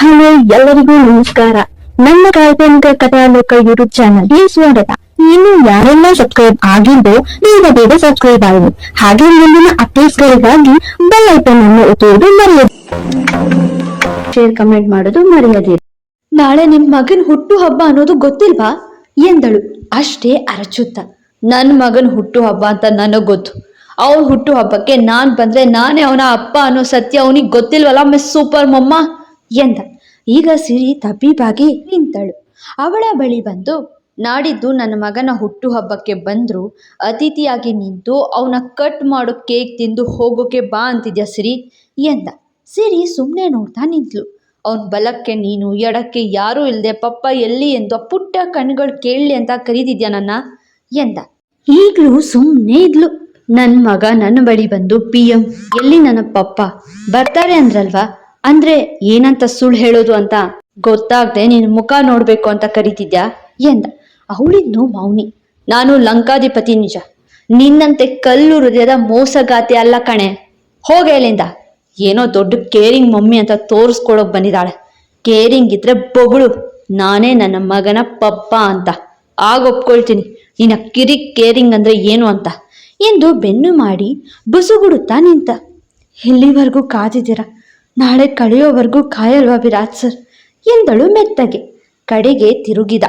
Hello ಎಲ್ಲರಿಗೂ ನಮಸ್ಕಾರ. ನನ್ನ ಕಾಲ್ಪನಿಕ ಕಥಾಲೋಕ ಯೂಟ್ಯೂಬ್ ಚಾನಲ್ಗೆ ಸ್ವಾಗತ ಇನ್ನು ಯಾರೆಲ್ಲ ಸಬ್ಸ್ಕ್ರೈಬ್ ಆಗಿದ್ದು ಬೇಗ ಬೇಗ ಸಬ್ಸ್ಕ್ರೈಬ್ ಆಗಿ. ಹಾಗೆ ಮುಂದಿನ ಅಪ್ಡೇಟ್ಸ್ಗಳಿಗಾಗಿ ಬೆಲ್ ಐಕನ್ ಅನ್ನು ಒತ್ತುವುದು ಮರೆಯದು ಶೇರ್ ಕಮೆಂಟ್ ಮಾಡೋದು ಮರೆಯದಿರಿ ನಾಳೆ ನಿಮ್ ಮಗನ್ ಹುಟ್ಟು ಹಬ್ಬ ಅನ್ನೋದು ಗೊತ್ತಿಲ್ವಾ? ಎಂದಳು. ಅಷ್ಟೇ ಅರಚುತ್ತ. ನನ್ ಮಗನ್ ಹುಟ್ಟು ಹಬ್ಬ ಅಂತ ನನಗ್ ಗೊತ್ತು. ಅವನ್ ಹುಟ್ಟು ಹಬ್ಬಕ್ಕೆ ನಾನ್ ಬಂದ್ರೆ ನಾನೇ ಅವನ ಅಪ್ಪ ಅನ್ನೋ ಸತ್ಯ ಅವನಿಗೆ ಗೊತ್ತಿಲ್ವಲ್ಲ ಮಿಸ್ ಸೂಪರ್ ಮೊಮ್ಮ? ಎಂದ. ಈಗ ಸಿರಿ ತಬ್ಬಿಬಾಗಿ ನಿಂತಳು. ಅವಳ ಬಳಿ ಬಂದು, ನಾಡಿದ್ದು ನನ್ನ ಮಗನ ಹುಟ್ಟುಹಬ್ಬಕ್ಕೆ ಬಂದರು, ಅತಿಥಿಯಾಗಿ ನಿಂತು, ಅವನ ಕಟ್ ಮಾಡೋ ಕೇಕ್ ತಿಂದು ಹೋಗೋಕೆ ಬಾ ಅಂತಿದ್ಯಾ ಸಿರಿ? ಎಂದ. ಸಿರಿ ಸುಮ್ಮನೆ ನೋಡ್ತಾ ನಿಂತಳು ಅವನ ಬಲಕ್ಕೆ ನೀನು, ಎಡಕ್ಕೆ ಯಾರೂ ಇಲ್ಲದೆ ಪಪ್ಪ ಎಲ್ಲಿ ಎಂದು ಪುಟ್ಟ ಕಣ್ಗಳು ಕೇಳಲಿ ಅಂತ ಕರೀತಿದ್ಯಾ ನನ್ನ? ಎಂದ. ಈಗಲೂ ಸುಮ್ಮನೆ ಇದ್ಲು. ನನ್ನ ಮಗ ನನ್ನ ಬಳಿ ಬಂದು, ಪಿ ಎಂ, ಎಲ್ಲಿ ನನ್ನ ಪಪ್ಪ? ಬರ್ತಾರೆ ಅಂದ್ರಲ್ವಾ? ಅಂದ್ರೆ ಏನಂತ ಸುಳ್ಳು ಹೇಳೋದು ಅಂತ ಗೊತ್ತಾಗ್ದೆ ನಿನ್ನ ಮುಖ ನೋಡ್ಬೇಕು ಅಂತ ಕರಿತಿದ್ಯಾ ಎಂದ. ಅವಳಿದ್ನು ಮೌನಿ. ನಾನು ಲಂಕಾಧಿಪತಿ ನಿಜ. ನಿನ್ನಂತೆ ಕಲ್ಲು ಹೃದಯದ ಮೋಸಗಾತಿ ಅಲ್ಲ ಕಣೆ. ಹೋಗೇಲಿಂದ ಏನೋ ದೊಡ್ಡ ಕೇರಿಂಗ್ ಮಮ್ಮಿ ಅಂತ ತೋರಿಸ್ಕೊಳಕ್ ಬಂದಿದ್ದಾಳೆ. ಕೇರಿಂಗ್ ಇದ್ರೆ ಬೊಗಳು. ನಾನೇ ನನ್ನ ಮಗನ ಪಪ್ಪ ಅಂತ. ಆಗ ಒಪ್ಕೊಳ್ತೀನಿ. ನಿನ್ನ ಕಿರಿ ಕೇರಿಂಗ್ ಅಂದ್ರೆ ಏನು ಅಂತ. ಎಂದು ಬೆನ್ನು ಮಾಡಿ ಬುಸುಗುಡುತ್ತಾ ನಿಂತ. ಇಲ್ಲಿವರೆಗೂ ಕಾದಿದ್ದೀರ? ನಾಳೆ ಕಳೆಯೋವರೆಗೂ ಕಾಯಲ್ವಾ ವಿರಾಜ್ ಸರ್? ಎಂದಳು ಮೆತ್ತಗೆ. ಕಡೆಗೆ ತಿರುಗಿದ.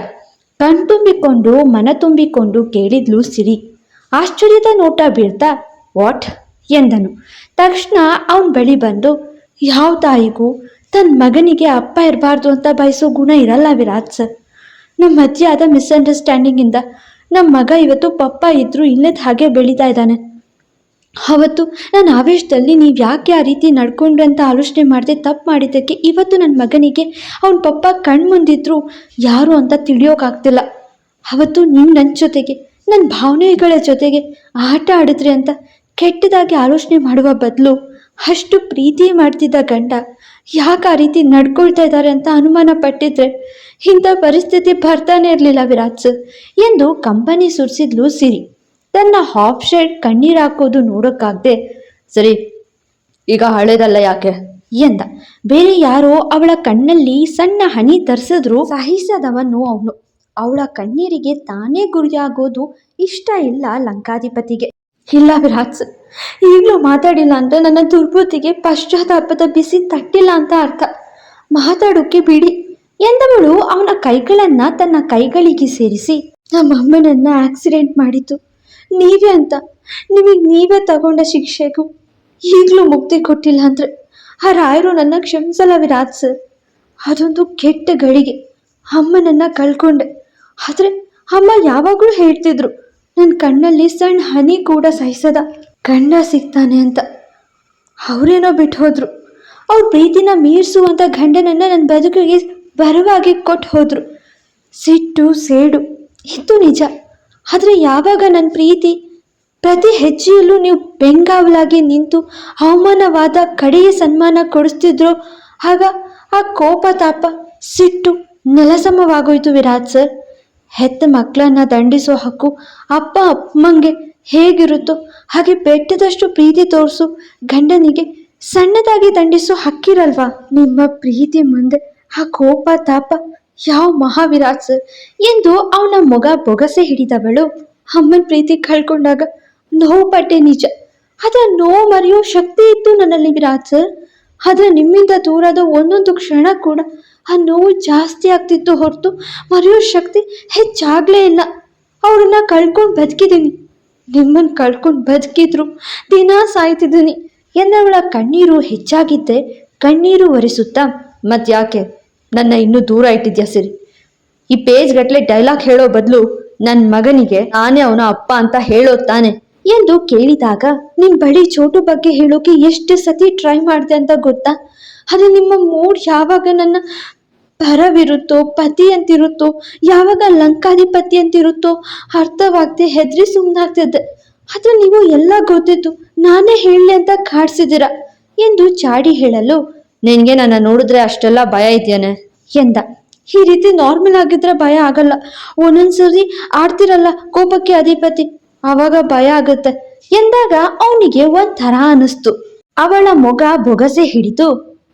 ಕಣ್ತುಂಬಿಕೊಂಡು ಮನ ತುಂಬಿಕೊಂಡು ಕೇಳಿದ್ಲು ಸಿರಿ. ಆಶ್ಚರ್ಯದ ನೋಟ ಬೀಳ್ತಾ, ವಾಟ್? ಎಂದನು. ತಕ್ಷಣ ಅವನ ಬಳಿ ಬಂದು, ಯಾವ ತಾಯಿಗೂ? ತನ್ನ ಮಗನಿಗೆ ಅಪ್ಪ ಇರಬಾರ್ದು ಅಂತ ಬಯಸೋ ಗುಣ ಇರಲ್ಲ ವಿರಾಜ್ ಸರ್. ನಮ್ಮ ಮಧ್ಯೆ ಆದ ಮಿಸ್ಅಂಡರ್ಸ್ಟ್ಯಾಂಡಿಂಗಿಂದ ನಮ್ಮ ಮಗ ಇವತ್ತು ಪಪ್ಪ ಇದ್ರೂ ಇಲ್ಲದ ಹಾಗೆ ಬೆಳೀತಾ ಇದ್ದಾನೆ. ಅವತ್ತು ನಾನು ಆವೇಶದಲ್ಲಿ ನೀವು ಯಾಕೆ ಆ ರೀತಿ ನಡ್ಕೊಂಡ್ರೆ ಅಂತ ಆಲೋಚನೆ ಮಾಡಿದೆ ತಪ್ಪು ಮಾಡಿದ್ದಕ್ಕೆ ಇವತ್ತು ನನ್ನ ಮಗನಿಗೆ ಅವನ ಪಪ್ಪ ಕಣ್ಮುಂದಿದ್ರು ಯಾರು ಅಂತ ತಿಳಿಯೋಕ್ಕಾಗ್ತಿಲ್ಲ ಅವತ್ತು ನೀವು ನನ್ನ ಜೊತೆಗೆ ನನ್ನ ಭಾವನೆಗಳ ಜೊತೆಗೆ ಆಟ ಆಡಿದ್ರಿ ಅಂತ ಕೆಟ್ಟದಾಗಿ ಆಲೋಚನೆ ಮಾಡುವ ಬದಲು ಅಷ್ಟು ಪ್ರೀತಿ ಮಾಡ್ತಿದ್ದ ಗಂಡ ಯಾಕೆ ಆ ರೀತಿ ನಡ್ಕೊಳ್ತಾ ಇದ್ದಾರೆ ಅಂತ ಅನುಮಾನ ಪಟ್ಟಿದ್ರೆ ಇಂಥ ಪರಿಸ್ಥಿತಿ ಬರ್ತಾನೆ ಇರಲಿಲ್ಲ ವಿರಾಜ್ ಎಂದು ಕಂಪನಿ ಸುರಿಸಿದ್ಲು ಸಿರಿ. ತನ್ನ ಹಾಫ್ ಶೇಡ್ ಕಣ್ಣೀರ್ ಹಾಕೋದು ನೋಡೋಕ್ಕಾಗದೆ, ಸರಿ, ಈಗ ಹಳೇದಲ್ಲ ಯಾಕೆ? ಎಂದ. ಬೇರೆ ಯಾರೋ ಅವಳ ಕಣ್ಣಲ್ಲಿ ಸಣ್ಣ ಹನಿ ತರಿಸಿದ್ರು ಸಹಿಸದವನು ಅವನು. ಅವಳ ಕಣ್ಣೀರಿಗೆ ತಾನೇ ಗುರಿಯಾಗೋದು ಇಷ್ಟ ಇಲ್ಲ ಲಂಕಾಧಿಪತಿಗೆ. ಇಲ್ಲ ವಿರಾಜ್, ಈಗಲೂ ಮಾತಾಡಿಲ್ಲ ಅಂದ್ರೆ ನನ್ನ ದುರ್ಬುದ್ಧಿಗೆ ಪಶ್ಚಾತ್ತಾಪದ ಬಿಸಿ ತಟ್ಟಿಲ್ಲ ಅಂತ ಅರ್ಥ. ಮಾತಾಡೋಕೆ ಬಿಡಿ, ಎಂದವಳು ಅವನ ಕೈಗಳನ್ನ ತನ್ನ ಕೈಗಳಿಗೆ ಸೇರಿಸಿ. ನಮ್ಮ ಅಮ್ಮನನ್ನ ಆಕ್ಸಿಡೆಂಟ್ ಮಾಡಿತು. ನೀವೇ ಅಂತ. ನಿಮಗೆ ನೀವೇ ತಗೊಂಡ ಶಿಕ್ಷೆಗೂ ಈಗಲೂ ಮುಕ್ತಿ ಕೊಟ್ಟಿಲ್ಲ ಅಂದರೆ ಆ ರಾಯರು ನನ್ನ ಕ್ಷಮಿಸಲ್ಲ ವಿರಾಜ್ ಸರ್. ಅದೊಂದು ಕೆಟ್ಟ ಗಳಿಗೆ ಅಮ್ಮನನ್ನು ಕಳ್ಕೊಂಡೆ. ಆದರೆ ಅಮ್ಮ ಯಾವಾಗಲೂ ಹೇಳ್ತಿದ್ರು ನನ್ನ ಕಣ್ಣಲ್ಲಿ ಸಣ್ಣ ಹನಿ ಕೂಡ ಸಹಿಸದ, ಗಂಡ ಸಿಗ್ತಾನೆ ಅಂತ. ಅವರೇನೋ ಬಿಟ್ಟು ಹೋದರು ಅವ್ರ ಪ್ರೀತಿನ ಮೀರಿಸುವಂಥ ಗಂಡನನ್ನು ನನ್ನ ಬದುಕಿಗೆ ಬರವಾಗಿ ಕೊಟ್ಟು ಹೋದರು ಸಿಟ್ಟು, ಸೇಡು, ಇದು ನಿಜ. ಆದರೆ ಯಾವಾಗ ನನ್ನ ಪ್ರೀತಿ? ಪ್ರತಿ ಹೆಜ್ಜೆಯಲ್ಲೂ ನೀವು ಬೆಂಗಾವಲಾಗಿ ನಿಂತು ಅವಮಾನವಾದ ಕಡೆಯ ಸನ್ಮಾನ ಕೊಡಿಸ್ತಿದ್ರು ಆಗ ಆ ಕೋಪ ತಾಪ ಸಿಟ್ಟು ನೆಲಸಮವಾಗೋಯ್ತು ವಿರಾಟ್ ಸರ್. ಹೆತ್ತ ಮಕ್ಕಳನ್ನ ದಂಡಿಸೋ ಹಕ್ಕು ಅಪ್ಪ ಅಮ್ಮಂಗೆ ಹೇಗಿರುತ್ತೋ ಹಾಗೆ ಬೆಟ್ಟದಷ್ಟು ಪ್ರೀತಿ ತೋರಿಸು ಗಂಡನಿಗೆ ಸಣ್ಣದಾಗಿ ದಂಡಿಸೋ ಹಕ್ಕಿರಲ್ವಾ? ನಿಮ್ಮ ಪ್ರೀತಿ ಮುಂದೆ ಆ ಕೋಪ ತಾಪ ಯಾವ ಮಹಾವಿರಾಟ್ ಎಂದು ಅವನ ಮಗ ಬೊಗಸೆ ಹಿಡಿದವಳು. ಅಮ್ಮನ ಪ್ರೀತಿ ಕಳ್ಕೊಂಡಾಗ ನೋವು ಪಟ್ಟೆ ನಿಜ. ಅದ ನೋವು ಮರೆಯೋ ಶಕ್ತಿ ಇತ್ತು ನನ್ನಲ್ಲಿ ವಿರಾಟ್ ಸರ್. ಆದರೆ ನಿಮ್ಮಿಂದ ದೂರದ ಒಂದೊಂದು ಕ್ಷಣ ಕೂಡ ಆ ನೋವು ಜಾಸ್ತಿ ಆಗ್ತಿತ್ತು ಹೊರತು ಮರೆಯೋ ಶಕ್ತಿ ಹೆಚ್ಚಾಗ್ಲೇ ಇಲ್ಲ. ಅವ್ರನ್ನ ಕಳ್ಕೊಂಡು ಬದುಕಿದ್ದೀನಿ ನಿಮ್ಮನ್ನು ಕಳ್ಕೊಂಡು ಬದುಕಿದ್ರು ದಿನ ಸಾಯ್ತಿದ್ದೀನಿ ಎಂದವಳ ಕಣ್ಣೀರು ಹೆಚ್ಚಾಗಿದ್ದೆ. ಕಣ್ಣೀರು ಒರೆಸುತ್ತಾ ಮತ್ಯಾಕೆ ನನ್ನ ಇನ್ನೂ ದೂರ ಇಟ್ಟಿದ್ಯಾ ಸರಿ? ಈ ಪೇಜ್ ಗಟ್ಲೆ ಡೈಲಾಗ್ ಹೇಳೋ ಬದಲು ನನ್ನ ಮಗನಿಗೆ ನಾನೇ ಅವನ ಅಪ್ಪ ಅಂತ ಹೇಳೋ ತಾನೆ ಎಂದು ಕೇಳಿದಾಗ ನಿಮ್ ಬಳಿ ಚೋಟು ಬಗ್ಗೆ ಹೇಳೋಕೆ ಎಷ್ಟು ಸತಿ ಟ್ರೈ ಮಾಡಿದೆ ಅಂತ ಗೊತ್ತಾ? ಅದು ನಿಮ್ಮ ಮೂಡ್ ಯಾವಾಗ ನನ್ನ ಪರವಿರುತ್ತೋ, ಪತಿ ಅಂತಿರುತ್ತೋ, ಯಾವಾಗ ಲಂಕಾಧಿಪತಿ ಅಂತಿರುತ್ತೋ ಅರ್ಥವಾಗದೆ ಹೆದ್ರಿ ಸುಮ್ಮನಾಗ್ತಿದ್ದೆ ಆದ್ರೆ ನೀವು ಎಲ್ಲ ಗೊತ್ತಿತ್ತು ನಾನೇ ಹೇಳಲಿ ಅಂತ ಕಾಡ್ಸಿದ್ದೀರಾ ಎಂದು ಚಾಡಿ ಹೇಳಲು ನಿನಗೆ ನನ್ನ ನೋಡಿದ್ರೆ ಅಷ್ಟೆಲ್ಲ ಭಯ ಇದೆಯೇನೆ? ಎಂದ. ಈ ರೀತಿ ನಾರ್ಮಲ್ ಆಗಿದ್ರೆ ಭಯ ಆಗಲ್ಲ. ಒಂದೊಂದ್ಸರಿ ಆಡ್ತಿರಲ್ಲ ಕೋಪಕ್ಕೆ ಅಧಿಪತಿ. ಆವಾಗ ಭಯ ಆಗುತ್ತೆ. ಎಂದಾಗ ಅವನಿಗೆ ಒಂಥರ ಅನಿಸ್ತು ಅವಳ ಮೊಗ ಬೊಗಸೆ ಹಿಡಿದು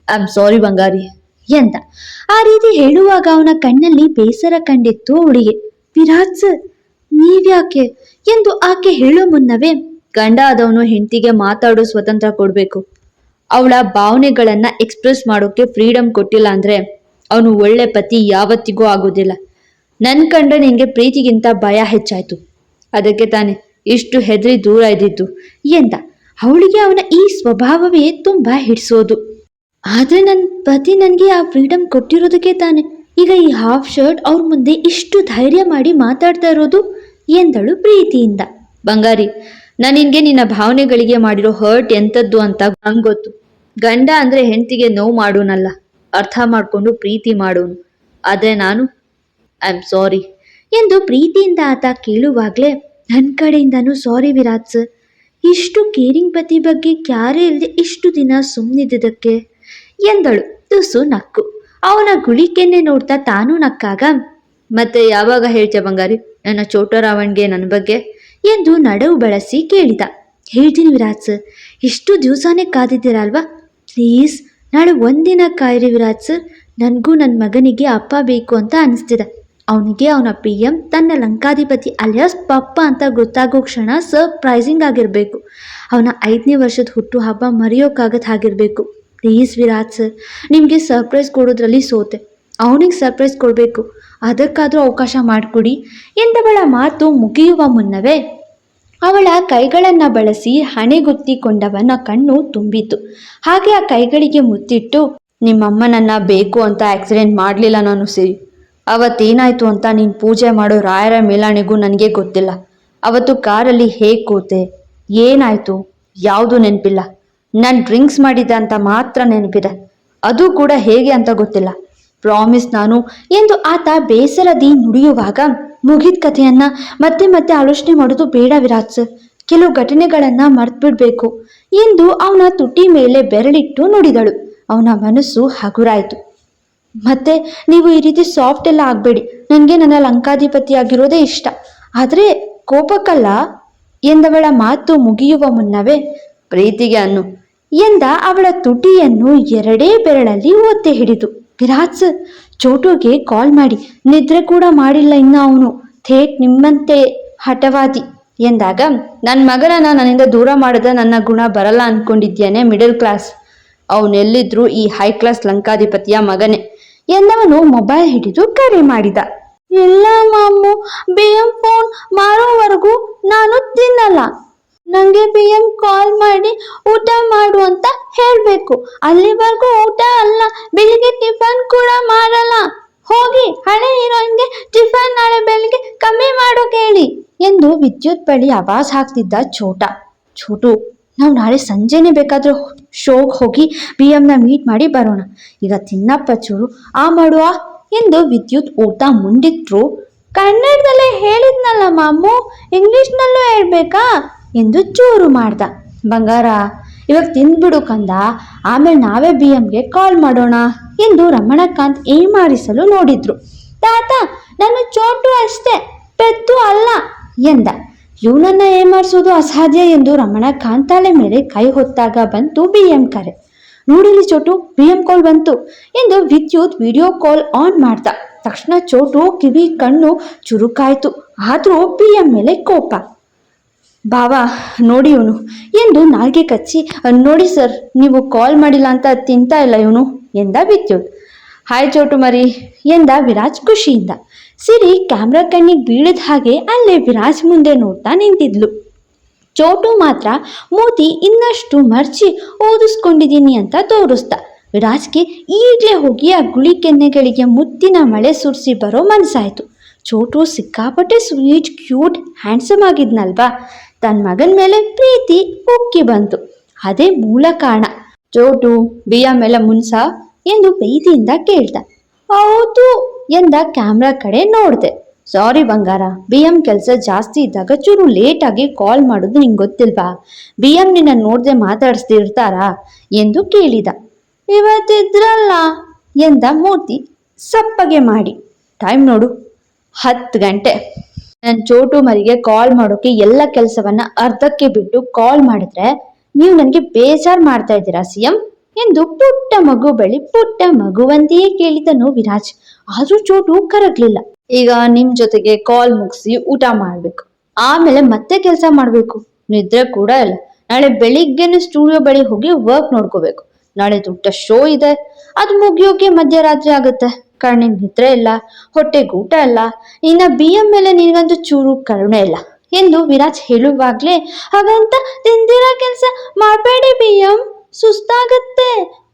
ಐ ಸಾರಿ ಬಂಗಾರಿ, ಎಂದ. ಆ ರೀತಿ ಹೇಳುವಾಗ ಅವನ ಕಣ್ಣಲ್ಲಿ ಬೇಸರ ಕಂಡಿತ್ತು ಹುಡುಗಿ. ವಿರಾಜ್ ಸರ್ ನೀವ್ಯಾಕೆ? ಎಂದು ಆಕೆ ಹೇಳೋ ಮುನ್ನವೇ ಗಂಡ ಆದವನು ಹೆಂಡತಿಗೆ ಮಾತಾಡೋ ಸ್ವತಂತ್ರ ಕೊಡ್ಬೇಕು. ಅವಳ ಭಾವನೆಗಳನ್ನ ಎಕ್ಸ್ಪ್ರೆಸ್ ಮಾಡೋಕೆ ಫ್ರೀಡಮ್ ಕೊಟ್ಟಿಲ್ಲ ಅಂದ್ರೆ ಅವನು ಒಳ್ಳೆ ಪತಿ ಯಾವತ್ತಿಗೂ ಆಗೋದಿಲ್ಲ. ನನ್ ಕಂಡ್ರೆ ನಿನ್ಗೆ ಪ್ರೀತಿಗಿಂತ ಭಯ ಹೆಚ್ಚಾಯ್ತು. ಅದಕ್ಕೆ ತಾನೆ ಇಷ್ಟು ಹೆದರಿ ದೂರ ಇದ್ದಿದ್ದು ಎಂದ. ಅವಳಿಗೆ ಅವನ ಈ ಸ್ವಭಾವವೇ ತುಂಬಾ ಹಿಡಿಸೋದು. ಆದ್ರೆ ನನ್ನ ಪತಿ ನನಗೆ ಆ ಫ್ರೀಡಮ್ ಕೊಟ್ಟಿರೋದಕ್ಕೆ ತಾನೆ. ಈಗ ಈ ಹಾಫ್ ಶರ್ಟ್ ಅವ್ರ ಮುಂದೆ ಇಷ್ಟು ಧೈರ್ಯ ಮಾಡಿ ಮಾತಾಡ್ತಾ ಇರೋದು ಎಂದಳು ಪ್ರೀತಿಯಿಂದ. ಬಂಗಾರಿ ನಾನು ನಿನ್ನ ಭಾವನೆಗಳಿಗೆ ಮಾಡಿರೋ ಹರ್ಟ್ ಎಂಥದ್ದು ಅಂತ ನಂಗೆ ಗೊತ್ತು. ಗಂಡ ಅಂದ್ರೆ ಹೆಂಡತಿಗೆ ನೋವು ಮಾಡೋನಲ್ಲ, ಅರ್ಥ ಮಾಡ್ಕೊಂಡು ಪ್ರೀತಿ ಮಾಡೋನು. ಆದ್ರೆ ನಾನು ಐ ಆಮ್ ಸಾರಿ ಎಂದು ಪ್ರೀತಿಯಿಂದ ಆತ ಕೇಳುವಾಗಲೇ ನನ್ನ ಕಡೆಯಿಂದನೂ ಸಾರಿ ವಿರಾಟ್ ಸರ್. ಇಷ್ಟು ಕೇರಿಂಗ್ ಪತಿ ಬಗ್ಗೆ ಕ್ಯಾರೇ ಇಲ್ಲದೆ ಇಷ್ಟು ದಿನ ಸುಮ್ಮನಿದ್ದಕ್ಕೆ ಎಂದಳು ತುಸು ನಕ್ಕು. ಅವನ ಗುಳಿಕೆನ್ನೇ ನೋಡ್ತಾ ತಾನೂ ನಕ್ಕಾಗ, ಮತ್ತೆ ಯಾವಾಗ ಹೇಳ್ತೆ ಬಂಗಾರಿ? ನನ್ನ ಚೋಟರಾವಣ್ಗೆ ನನ್ನ ಬಗ್ಗೆ? ಎಂದು ನಡವು ಬಳಸಿ ಕೇಳಿದ. ಹೇಳ್ತೀನಿ ವಿರಾಜ್ ಸರ್, ಇಷ್ಟು ದಿವಸನೇ ಕಾದಿದ್ದೀರಲ್ವಾ? ಪ್ಲೀಸ್, ನಾಳೆ ಒಂದಿನ ಕಾಯಿರಿ ವಿರಾಜ್ ಸರ್. ನನಗೂ ನನ್ನ ಮಗನಿಗೆ ಅಪ್ಪ ಬೇಕು ಅಂತ ಅನಿಸ್ತಿದೆ. ಅವನಿಗೆ ಅವನ ಪಿ ಎಂ ತನ್ನ ಲಂಕಾಧಿಪತಿ ಅಲಿಯಾಸ್ ಪಪ್ಪ ಅಂತ ಗೊತ್ತಾಗೋ ಕ್ಷಣ ಸರ್ಪ್ರೈಸಿಂಗ್ ಆಗಿರಬೇಕು. ಅವನ ಐದನೇ ವರ್ಷದ ಹುಟ್ಟು ಹಬ್ಬ ಆಗಿರಬೇಕು ಪ್ಲೀಸ್ ವಿರಾಜ್ ಸರ್, ನಿಮಗೆ ಸರ್ಪ್ರೈಸ್ ಕೊಡೋದ್ರಲ್ಲಿ ಸೋತೆ. ಅವನಿಗೆ ಸರ್ಪ್ರೈಸ್ ಕೊಡಬೇಕು. ಅದಕ್ಕಾದರೂ ಅವಕಾಶ ಮಾಡಿಕೊಡಿ. ಎಂದವಳ ಮಾತು ಮುಗಿಯುವ ಮುನ್ನವೇ ಅವಳ ಕೈಗಳನ್ನ ಬಳಸಿ ಹಣೆಗುತ್ತಿಕೊಂಡವನ ಕಣ್ಣು ತುಂಬಿತು ಹಾಗೆ ಆ ಕೈಗಳಿಗೆ ಮುತ್ತಿಟ್ಟು, ನಿಮ್ಮಮ್ಮನನ್ನ ಬೇಕು ಅಂತ ಆಕ್ಸಿಡೆಂಟ್ ಮಾಡಲಿಲ್ಲ ನಾನು ಸಿರಿ. ಅವತ್ತೇನಾಯ್ತು ಅಂತ ನೀನು ಪೂಜೆ ಮಾಡೋ ರಾಯರ ಮೇಲಾಣೆಗೂ ನನಗೆ ಗೊತ್ತಿಲ್ಲ. ಅವತ್ತು ಕಾರಲ್ಲಿ ಹೇಗೆ ಕೂತೆ? ಏನಾಯ್ತು? ಯಾವುದು ನೆನಪಿಲ್ಲ. ನಾನು ಡ್ರಿಂಕ್ಸ್ ಮಾಡಿದ್ದೆ ಅಂತ ಮಾತ್ರ ನೆನಪಿದೆ. ಅದು ಕೂಡ ಹೇಗೆ ಅಂತ ಗೊತ್ತಿಲ್ಲ. ಪ್ರಾಮಿಸ್ ನಾನು, ಎಂದು ಆತ ಬೇಸರದಿ ನುಡಿಯುವಾಗ ಮುಗಿದ ಕಥೆಯನ್ನ ಮತ್ತೆ ಮತ್ತೆ ಆಲೋಚನೆ ಮಾಡೋದು ಬೇಡ ವಿರಾಜ್ ಕೆಲವು ಘಟನೆಗಳನ್ನ ಮರ್ತ್ಬಿಡ್ಬೇಕು. ಎಂದು ಅವನ ತುಟಿ ಮೇಲೆ ಬೆರಳಿಟ್ಟು ನೋಡಿದಳು. ಅವನ ಮನಸ್ಸು ಹಗುರಾಯಿತು. ಮತ್ತೆ, ನೀವು ಈ ರೀತಿ ಸಾಫ್ಟ್ ಎಲ್ಲ ಆಗಬೇಡಿ. ನನಗೆ ನನ್ನ ಲಂಕಾಧಿಪತಿ ಆಗಿರೋದೇ ಇಷ್ಟ. ಆದರೆ ಕೋಪಕ್ಕಲ್ಲ? ಎಂದವಳ ಮಾತು ಮುಗಿಯುವ ಮುನ್ನವೇ, ಪ್ರೀತಿಗೆ ಅನ್ನು. ಎಂದ ಅವಳ ತುಟಿಯನ್ನು ಎರಡೇ ಬೆರಳಲ್ಲಿ ಒತ್ತೆ ಹಿಡಿದು. ವಿರಾಜ್ ಚೋಟುಗೆ ಕಾಲ್ ಮಾಡಿ, ನಿದ್ರೆ ಕೂಡ ಮಾಡಿಲ್ಲ ಇನ್ನು ಅವನು. ಥೇಟ್ ನಿಮ್ಮಂತೆ ಹಠವಾದಿ. ಎಂದಾಗ ನನ್ನ ಮಗನನ್ನ ನನ್ನಿಂದ ದೂರ ಮಾಡಿದ ನನ್ನ ಗುಣ ಬರಲ್ಲ ಅನ್ಕೊಂಡಿದ್ದೇನೆ ಮಿಡಲ್ ಕ್ಲಾಸ್. ಅವನೆಲ್ಲಿದ್ರು ಈ ಹೈ ಕ್ಲಾಸ್ ಲಂಕಾಧಿಪತಿಯ ಮಗನೇ. ಎಂದವನು ಮೊಬೈಲ್ ಹಿಡಿದು ಕರೆ ಮಾಡಿದ. ಇಲ್ಲ ಮಾಮು ಬಿ ಎಂ ಫೋನ್ ಮಾರೋವರೆಗೂ ನಾನು ತಿನ್ನಲ್ಲ. ನಂಗೆ ಬಿ ಎಂ ಕಾಲ್ ಮಾಡಿ ಊಟ ಮಾಡು ಅಂತ ಹೇಳಬೇಕು. ಅಲ್ಲಿವರೆಗೂ ಊಟ ಅಲ್ಲ, ಬೆಳಿಗ್ಗೆ ಟಿಫನ್ ಕೂಡ ಮಾಡಲ್ಲ. ಹೋಗಿ ಹಳೆ ಹೀರೋಯಿನ್ಗೆ ಟಿಫನ್ ನಾಳೆ ಬೆಳಿಗ್ಗೆ ಕಮ್ಮಿ ಮಾಡು ಕೇಳಿ ಎಂದು ವಿದ್ಯುತ್ ಬಳಿ ಆವಾಜ್ ಹಾಕ್ತಿದ್ದ ಚೋಟ ಚೋಟು ನಾವು ನಾಳೆ ಸಂಜೆನೇ ಬೇಕಾದರೂ ಶೋಗೆ ಹೋಗಿ ಬಿ ಎಮ್ನ ಮೀಟ್ ಮಾಡಿ ಬರೋಣ. ಈಗ ತಿನ್ನಪ್ಪ ಚೂರು, ಆ ಮಾಡುವ ಎಂದು ವಿದ್ಯುತ್ ಊಟ ಮುಂಡಿಟ್ರು ಕನ್ನಡದಲ್ಲೇ ಹೇಳಿದ್ನಲ್ಲ ಮಾಮು ಇಂಗ್ಲಿಷ್ನಲ್ಲೂ ಹೇಳ್ಬೇಕಾ? ಎಂದು ಚೂರು ಮಾಡ್ದ. ಬಂಗಾರ, ಇವಾಗ ತಿಂದ್ಬಿಡು ಕಂದ, ಆಮೇಲೆ ನಾವೇ ಬಿ ಎಮ್ಗೆ ಕಾಲ್ ಮಾಡೋಣ ಎಂದು ರಮಣಕಾಂತ್ ಏಮಾರಿಸಲು ನೋಡಿದ್ರು. ತಾತ, ನಾನು ಚೋಟು ಅಷ್ಟೇ, ಪೆತ್ತು ಅಲ್ಲ ಎಂದ. ಇವನನ್ನ ಏಮಾರಿಸೋದು ಅಸಾಧ್ಯ ಎಂದು ರಮಣಕಾಂತ್ ತಲೆ ಮೇಲೆ ಕೈ ಹೊತ್ತಾಗ ಬಂತು ಬಿ ಎಂ ಕರೆ. ನೋಡಿಲಿ ಚೋಟು, ಬಿ ಎಂ ಕಾಲ್ ಬಂತು ಎಂದು ವಿದ್ಯುತ್ ವಿಡಿಯೋ ಕಾಲ್ ಆನ್ ಮಾಡ್ದ. ತಕ್ಷಣ ಚೋಟು ಕಿವಿ, ಕಣ್ಣು ಚುರುಕಾಯ್ತು. ಆದರೂ ಬಿ ಎಂ ಮೇಲೆ ಕೋಪ. ಬಾವಾ, ನೋಡಿ ಇವನು. ಎಂದು ನಾಲ್ಗೆ ಕಚ್ಚಿ, ನೋಡಿ ಸರ್, ನೀವು ಕಾಲ್ ಮಾಡಿಲ್ಲ ಅಂತ ತಿಂತಾ ಇಲ್ಲ ಇವನು, ಎಂದ ವಿದ್ಯುತ್. ಹಾಯ್ ಚೋಟು ಮರಿ, ಎಂದ ವಿರಾಜ್ ಖುಷಿಯಿಂದ. ಸಿರಿ ಕ್ಯಾಮ್ರಾ ಕಣ್ಣಿಗೆ ಬೀಳದ ಹಾಗೆ ಅಲ್ಲೇ ವಿರಾಜ್ ಮುಂದೆ ನೋಡ್ತಾ ನಿಂತಿದ್ಲು. ಚೋಟು ಮಾತ್ರ ಮೋದಿ ಇನ್ನಷ್ಟು ಮರ್ಚಿ ಓದಿಸ್ಕೊಂಡಿದ್ದೀನಿ ಅಂತ ತೋರಿಸ್ದ ವಿರಾಜ್ಗೆ ಈಗಲೇ ಹೋಗಿ ಆ ಗುಳಿ ಕೆನ್ನೆಗಳಿಗೆ ಮುತ್ತಿನ ಮಳೆ ಸುರಿಸಿ ಬರೋ ಮನಸ್ಸಾಯಿತು ಚೋಟು ಸಿಕ್ಕಾಪಟ್ಟೆ ಸ್ವೀಟ್ ಕ್ಯೂಟ್, ಹ್ಯಾಂಡ್ಸಮ್ ಆಗಿದ್ನಲ್ವಾ? ತನ್ನ ಮಗನ ಮೇಲೆ ಪ್ರೀತಿ ಉಕ್ಕಿ ಬಂತು. ಅದೇ ಮೂಲ ಕಾರಣ. ಚೋಟು ಬಿಯ ಮೇಲೆ ಮುನ್ಸ ಎಂದು ಪ್ರೀತಿಯಿಂದ ಕೇಳ್ತ, ಹೌದು ಎಂದ ಕ್ಯಾಮ್ರಾ ಕಡೆ ನೋಡ್ದೆ. ಸಾರಿ ಬಂಗಾರ ಬಿ ಎಂ ಕೆಲಸ ಜಾಸ್ತಿ ಇದ್ದಾಗ ಚೂರು ಲೇಟಾಗಿ ಕಾಲ್ ಮಾಡೋದು ನಿಂಗೆ ಗೊತ್ತಿಲ್ವಾ? ಬಿ ಎಂ ನಿನ್ನ ನೋಡ್ದೆ ಮಾತಾಡಿಸ್ತಿರ್ತಾರಾ? ಎಂದು ಕೇಳಿದ. ಇವತ್ತಿದ್ರಲ್ಲ ಎಂದ ಮೂರ್ತಿ ಸಪ್ಪಗೆ ಮಾಡಿ. ಟೈಮ್ ನೋಡು, ಹತ್ತು ಗಂಟೆ. ನನ್ನ ಚೋಟು ಮರಿಗೆ ಕಾಲ್ ಮಾಡೋಕೆ ಎಲ್ಲ ಕೆಲಸವನ್ನ ಅರ್ಧಕ್ಕೆ ಬಿಟ್ಟು ಕಾಲ್ ಮಾಡಿದ್ರೆ ನೀವು ನನಗೆ ಬೇಜಾರ್ ಮಾಡ್ತಾ ಇದ್ದೀರಾ ಸಿಎಂ? ಎಂದು ಪುಟ್ಟ ಮಗು ಬಳಿ ಪುಟ್ಟ ಮಗುವಂತೆಯೇ ಕೇಳಿದನು ವಿರಾಜ್ ಆದ್ರೂ ಚೋಟು ಕರಗ್ಲಿಲ್ಲ. ಈಗ ನಿಮ್ ಜೊತೆಗೆ ಕಾಲ್ ಮುಗಿಸಿ ಊಟ ಮಾಡ್ಬೇಕು. ಆಮೇಲೆ ಮತ್ತೆ ಕೆಲಸ ಮಾಡ್ಬೇಕು. ನಿದ್ರೆ ಕೂಡ ಇಲ್ಲ. ನಾಳೆ ಬೆಳಿಗ್ಗೆನೆ ಸ್ಟುಡಿಯೋ ಬಳಿ ಹೋಗಿ ವರ್ಕ್ ನೋಡ್ಕೋಬೇಕು. ನಾಳೆ ದೊಡ್ಡ ಶೋ ಇದೆ. ಅದು ಮುಗಿಯೋಕೆ ಮಧ್ಯರಾತ್ರಿ ಆಗುತ್ತೆ. ಕಣ್ಣಿಗೆ ನಿದ್ರೆ ಇಲ್ಲ ಹೊಟ್ಟೆಗೂಟ ಇಲ್ಲ, ಇನ್ನ ಬಿ ಎಂ ಮೇಲೆ ನಿನಗಂತೂ ಚೂರು ಕರುಣೆ ಇಲ್ಲ ಎಂದು ವಿರಾಜ್ ಹೇಳುವಾಗಲೇ, ಹಾಗಂತ ತಿಂದಿರೋ ಕೆಲಸ ಮಾಡಬೇಡಿ ಬಿ ಎಂ ಸುಸ್ತಾಗತ್ತೆ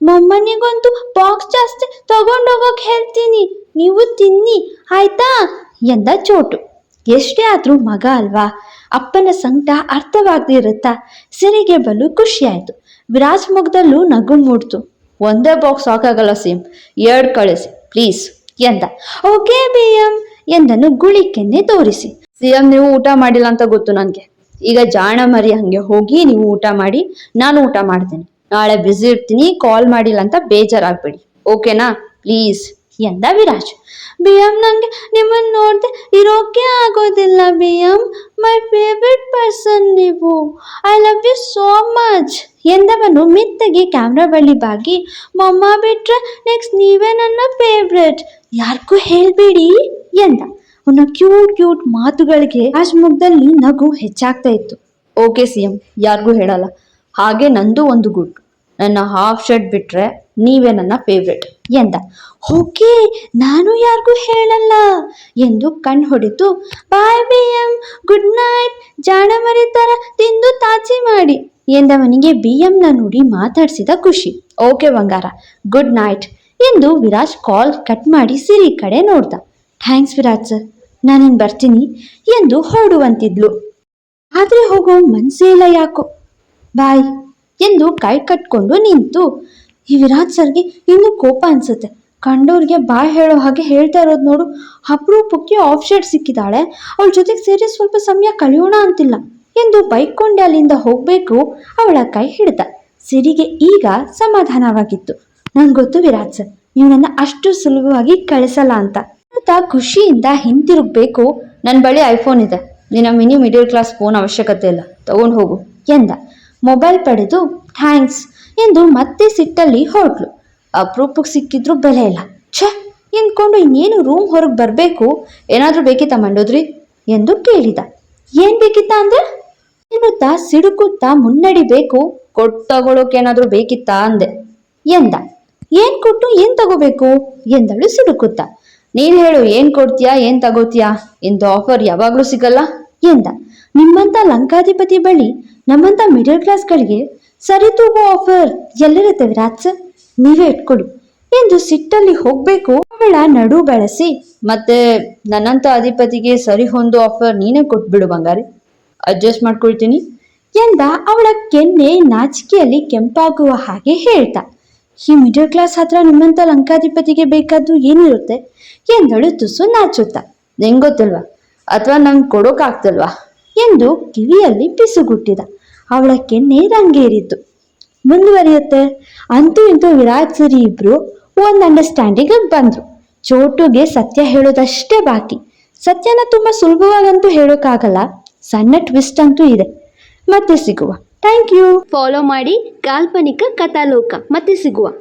ಮೊಮ್ಮನಿಗಂತೂ ಬಾಕ್ಸ್ ಜಾಸ್ತಿ ತಗೊಂಡೋಗೋಕ್ ಹೇಳ್ತೀನಿ, ನೀವು ತಿನ್ನಿ, ಆಯ್ತಾ? ಎಂದ ಚೋಟು. ಎಷ್ಟೇ ಆದ್ರೂ ಮಗ ಅಲ್ವಾ? ಅಪ್ಪನ ಸಂಕಟ ಅರ್ಥವಾಗದಿರುತ್ತಾ, ಸಿರಿಗೆ ಬಲು ಖುಷಿಯಾಯ್ತು. ವಿರಾಜ್ ಮುಖದಲ್ಲೂ ನಗು ಮೂಡ್ತು. ಒಂದೇ ಬಾಕ್ಸ್ ಸಾಕಾಗಲ್ಲ ಸಿಮ್, ಎರಡು ಕಳಿಸಿ. ಪ್ಲೀಸ್ ಎಂದ. ಓಕೆ ಬಿ ಎಂ ಎಂದನು ಗುಳಿಕೆನ್ನೆ ತೋರಿಸಿ. ಸಿಎಂ ನೀವು ಊಟ ಮಾಡಿಲ್ಲ ಅಂತ ಗೊತ್ತು ನನಗೆ. ಈಗ ಜಾಣ ಮರಿ ಹಂಗೆ ಹೋಗಿ ನೀವು ಊಟ ಮಾಡಿ, ನಾನು ಊಟ ಮಾಡ್ತೀನಿ. ನಾಳೆ ಬ್ಯುಸಿ ಇರ್ತೀನಿ ಕಾಲ್ ಮಾಡಿಲ್ಲ ಅಂತ ಬೇಜಾರಾಗ್ಬೇಡಿ. ಓಕೆನಾ? ಪ್ಲೀಸ್. ಎಂದ ವಿರಾಜ್. ಬಿ ಎಂ ನನಗೆ ನಿಮ್ಮನ್ನು ನೋಡದೆ ಇರೋಕೆ ಆಗೋದಿಲ್ಲ B M my favourite person ನೀವು. I love you so much ಎಂದವನು ಮಿತ್ತಗೆ ಕ್ಯಾಮ್ರಾ ಬಳಿ ಬಾಗಿ, ಮೊಮ್ಮ ಬಿಟ್ರೆ ನೆಕ್ಸ್ಟ್ ನೀವೇ ನನ್ನ ಫೇವ್ರೆಟ್ ಯಾರಿಗೂ ಹೇಳ್ಬೇಡಿ? ಎಂದ. ಅವನ ಕ್ಯೂಟ್ ಕ್ಯೂಟ್ ಮಾತುಗಳಿಗೆ ರಾಜ್ ಮುಖದಲ್ಲಿ ನಗು ಹೆಚ್ಚಾಗ್ತಾ ಇತ್ತು. ಓಕೆ ಸಿ ಎಂ ಯಾರಿಗೂ ಹೇಳಲ್ಲ. ಹಾಗೆ ನಂದು ಒಂದು ಗುಡ್. ನನ್ನ ಹಾಫ್ ಶರ್ಟ್ ಬಿಟ್ರೆ ನೀವೇ ನನ್ನ ಫೇವ್ರೆಟ್ ಎಂದ. ಓಕೆ, ನಾನು ಯಾರಿಗೂ ಹೇಳಲ್ಲ ಎಂದು ಕಣ್ ಹೊಡೆದು bye B M good night ಜಾಣ ಮರಿ ತರ ತಿಂದು ತಾಚಿ ಮಾಡಿ ಎಂದವನಿಗೆ ಬಿ ಎಂನ ನುಡಿ ಮಾತಾಡಿಸಿದ ಖುಷಿ. ಓಕೆ ಬಂಗಾರ ಗುಡ್ ನೈಟ್ ಎಂದು ವಿರಾಜ್ ಕಾಲ್ ಕಟ್ ಮಾಡಿ ಸಿರಿ ಕಡೆ ನೋಡ್ದ. ಥ್ಯಾಂಕ್ಸ್ ವಿರಾಜ್ ಸರ್ ನಾನಿನ್ ಬರ್ತೀನಿ ಎಂದು ಹೊರಡುವಂತಿದ್ಲು. ಆದ್ರೆ ಹೋಗೋ ಮನ್ಸೇ ಇಲ್ಲ ಯಾಕೋ. ಬಾಯ್ ಎಂದು ಕೈ ಕಟ್ಕೊಂಡು ನಿಂತು ಈ ವಿರಾಜ್ ಸರ್ಗೆ ಇನ್ನೂ ಕೋಪ ಅನ್ಸುತ್ತೆ. ಕಂಡೋರಿಗೆ ಬಾಯ್ ಹೇಳೋ ಹಾಗೆ ಹೇಳ್ತಾ ಇರೋದು ನೋಡು. ಅಪರೂಪಕ್ಕೆ ಆಫ್ ಶೇಡ್ ಸಿಕ್ಕಿದಾಳೆ. ಅವಳ ಜೊತೆಗೆ ಸೇರಿ ಸ್ವಲ್ಪ ಸಮಯ ಕಳೆಯೋಣ ಅಂತಿಲ್ಲ. ಎಂದು ಬೈಕೊಂಡೆ ಅಲ್ಲಿಂದ ಹೋಗ್ಬೇಕು ಅವಳ ಕೈ ಹಿಡಿದ ಸಿರಿಗೆ ಈಗ ಸಮಾಧಾನವಾಗಿತ್ತು. ನಂಗೆ ಗೊತ್ತು ವಿರಾಜ್ ಸರ್ ನೀವು ನನ್ನ ಅಷ್ಟು ಸುಲಭವಾಗಿ ಕಳಿಸಲ್ಲ ಅಂತ. ಅಂತ ಖುಷಿಯಿಂದ ಹಿಂತಿರುಗಬೇಕು. ನನ್ನ ಬಳಿ ಐಫೋನ್ ಇದೆ. ನಿನ್ನ ಮಿನಿ ಮಿಡಲ್ ಕ್ಲಾಸ್ ಫೋನ್ ಅವಶ್ಯಕತೆ ಇಲ್ಲ. ತಗೊಂಡು ಹೋಗು. ಎಂದ. ಮೊಬೈಲ್ ಪಡೆದು, ಥ್ಯಾಂಕ್ಸ್. ಎಂದು ಮತ್ತೆ ಸಿಟ್ಟಲ್ಲಿ ಹೊರಟ್ಲು. ಅಪರೂಪಕ್ಕೆ ಸಿಕ್ಕಿದ್ರು ಬೆಲೆ ಇಲ್ಲ. ಛೆ, ಎಂದ್ಕೊಂಡು ಇನ್ನೇನು ರೂಮ್ ಹೊರಗೆ ಬರಬೇಕು? ಏನಾದರೂ ಬೇಕಿತ್ತಾ ಮಂಡೋದ್ರಿ? ಎಂದು ಕೇಳಿದ. ಏನ್ ಬೇಕಿತ್ತಾ ಅಂದ್ರೆ ಎನ್ನುತ್ತಾ ಸಿಡುಕುತ್ತಾ ಮುನ್ನಡಿಬೇಕು ಕೊಟ್ಟು ತಗೊಳ್ಳೋಕೆ ಏನಾದರೂ ಬೇಕಿತ್ತಾ ಅಂದೆ. ಎಂದ. ಏನ್ ಕೊಟ್ಟು ಏನು ತಗೋಬೇಕು? ಎಂದಳು ಸಿಡುಕುತ್ತ. ನೀನು ಹೇಳು, ಏನು ಕೊಡ್ತೀಯಾ, ಏನು ತಗೋತೀಯಾ? ಎಂದು ಆಫರ್ ಯಾವಾಗಲೂ ಸಿಗಲ್ಲ? ಎಂದ. ನಿಮ್ಮಂತ ಲಂಕಾಧಿಪತಿ ಬಳಿ ನಮ್ಮಂತ ಮಿಡಲ್ ಕ್ಲಾಸ್ಗಳಿಗೆ ಸರಿತೂಗೋ ಆಫರ್ ಎಲ್ಲಿರುತ್ತೆ ವಿರಾಟ್ ಸರ್ ನೀವೇ ಇಟ್ಕೊಡಿ ಎಂದು ಸಿಟ್ಟಲ್ಲಿ ಹೋಗ್ಬೇಕು ಅವಳ ನಡು ಬೆಳೆಸಿ. ಮತ್ತೆ ನನ್ನಂತ ಅಧಿಪತಿಗೆ ಸರಿ ಹೊಂದೋ ಆಫರ್ ನೀನೇ ಕೊಟ್ಬಿಡು ಬಂಗಾರಿ. ಅಡ್ಜಸ್ಟ್ ಮಾಡ್ಕೊಳ್ತೀನಿ. ಎಂದ ಅವಳ ಕೆನ್ನೆ ನಾಚಿಕೆಯಲ್ಲಿ ಕೆಂಪಾಗುವ ಹಾಗೆ ಹೇಳ್ತಾ ಈ ಮಿಡಲ್ ಕ್ಲಾಸ್ ಹತ್ರ ನಿಮ್ಮಂತ ಲಂಕಾಧಿಪತಿಗೆ ಬೇಕಾದ್ದು ಏನಿರುತ್ತೆ? ಎಂದಳು ತುಸು ನಾಚುತ್ತಾ. ನಿಂಗೊತ್ತಲ್ವಾ? ಅಥವಾ ನಂಗೆ ಕೊಡೋಕಾಗ್ತಲ್ವಾ? ಎಂದು ಕಿವಿಯಲ್ಲಿ ಪಿಸುಗುಟ್ಟಿದ. ಅವಳ ಕೆನ್ನೆ ರಂಗೇರಿತು ಮುಂದುವರಿಯುತ್ತೆ? ಅಂತೂ ಇಂತೂ ವಿರಾಟ್ ಸರಿ ಇಬ್ರು ಒಂದು ಅಂಡರ್ಸ್ಟ್ಯಾಂಡಿಂಗ್ ಬಂದ್ರು. ಚೋಟುಗೆ ಸತ್ಯ ಹೇಳೋದಷ್ಟೇ ಬಾಕಿ. ಸತ್ಯನ ತುಂಬಾ ಸುಲಭವಾಗಂತೂ ಹೇಳೋಕ್ಕಾಗಲ್ಲ. ಸಣ್ಣ ಟ್ವಿಸ್ಟ್ ಅಂತೂ ಇದೆ. ಮತ್ತೆ ಸಿಗುವ. ಥ್ಯಾಂಕ್ ಯು ಫಾಲೋ ಮಾಡಿ ಕಾಲ್ಪನಿಕ ಕಥಾಲೋಕ. ಮತ್ತೆ ಸಿಗುವ.